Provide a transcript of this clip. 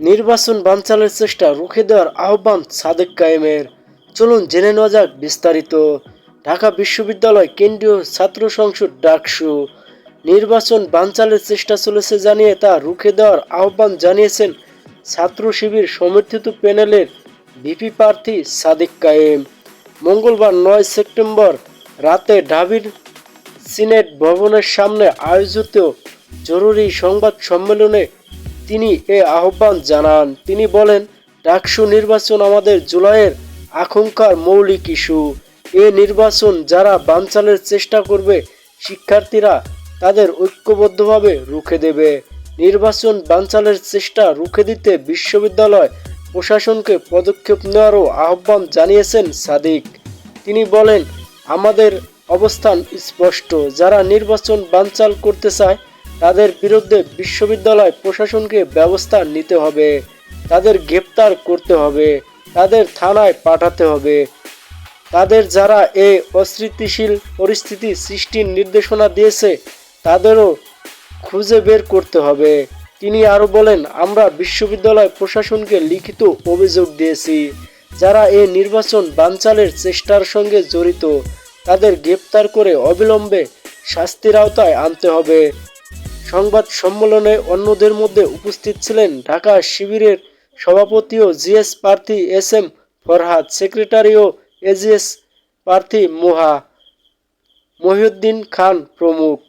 নির্বাচন বানচালের চেষ্টা রুখে দেওয়ার আহ্বান সাদেক কায়েমের। চলুন জেনে নেওয়া যাক বিস্তারিত। ঢাকা বিশ্ববিদ্যালয় কেন্দ্রীয় ছাত্র সংসদ ডাকসু। নির্বাচন বানচালের চেষ্টা চলেছে জানিয়ে তা রুখে দেওয়ার আহ্বান জানিয়েছেন ছাত্র শিবির সমর্থিত প্যানেলের ভিপি প্রার্থী সাদেক কায়েম। মঙ্গলবার নয় সেপ্টেম্বর রাতে ঢাবির সিনেট ভবনের সামনে আয়োজিত জরুরি সংবাদ সম্মেলনে তিনি এ আহ্বান জানান। তিনি বলেন, ডাকসু নির্বাচন আমাদের জুলাইয়ের আকাঙ্ক্ষার মৌলিক ইস্যু। এ নির্বাচন যারা বানচালের চেষ্টা করবে, শিক্ষার্থীরা তাদের ঐক্যবদ্ধভাবে রুখে দেবে। নির্বাচন বানচালের চেষ্টা রুখে দিতে বিশ্ববিদ্যালয় প্রশাসনকে পদক্ষেপ নেওয়ারও আহ্বান জানিয়েছেন সাদিক। তিনি বলেন, আমাদের অবস্থান স্পষ্ট। যারা নির্বাচন বানচাল করতে চায় তাদের বিরুদ্ধে বিশ্ববিদ্যালয় প্রশাসনকে ব্যবস্থা নিতে হবে, তাদের গ্রেপ্তার করতে হবে, তাদের থানায় পাঠাতে হবে। তাদের যারা এই অস্থিতিশীল পরিস্থিতি সৃষ্টির নির্দেশনা দিয়েছে, তাদেরও খুঁজে বের করতে হবে। তিনি আরও বলেন, আমরা বিশ্ববিদ্যালয় প্রশাসনকে লিখিত অভিযোগ দিয়েছি। যারা এই নির্বাচন বানচালের চেষ্টার সঙ্গে জড়িত, তাদের গ্রেপ্তার করে অবিলম্বে শাস্তির আওতায় আনতে হবে। সংবাদ সম্মেলনে অন্যদের মধ্যে উপস্থিত ছিলেন ঢাকা শিবিরের সভাপতি ও জিএস প্রার্থী এস এম ফরহাদ, সেক্রেটারি ও এজিএস প্রার্থী মোহা মহিউদ্দিন খান প্রমুখ।